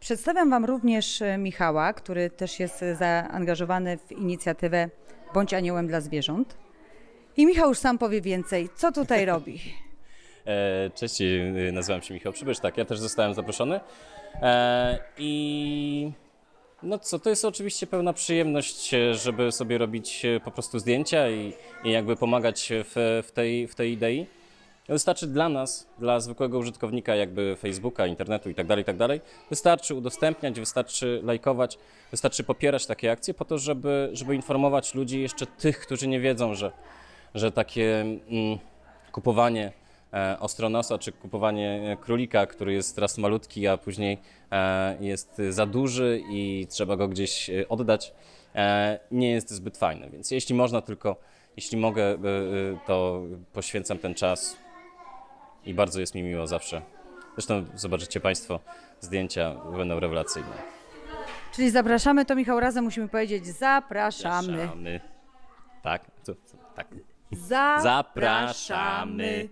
Przedstawiam Wam również e, Michała, który też jest e, zaangażowany w inicjatywę Bądź Aniołem dla Zwierząt. I Michał już sam powie więcej, co tutaj robi. E, Cześć, nazywam się Michał Przybysz, tak, ja też zostałem zaproszony. I no co, to jest oczywiście pełna przyjemność, żeby sobie robić po prostu zdjęcia i, i jakby pomagać w, w, tej, w tej idei. Wystarczy dla nas, dla zwykłego użytkownika jakby Facebooka, internetu i tak dalej, i tak wystarczy udostępniać, wystarczy lajkować, wystarczy popierać takie akcje po to, żeby, żeby informować ludzi, jeszcze tych, którzy nie wiedzą, że, że takie mm, kupowanie e, ostronosa czy kupowanie e, królika, który jest raz malutki, a później e, jest za duży i trzeba go gdzieś oddać, nie jest zbyt fajne. Więc jeśli można tylko, jeśli mogę, to poświęcam ten czas i bardzo jest mi miło zawsze. Zresztą zobaczycie Państwo zdjęcia, będą rewelacyjne. Czyli zapraszamy, to Michał razem musimy powiedzieć zapraszamy. Zapraszamy. Tak? Tak. Zapraszamy.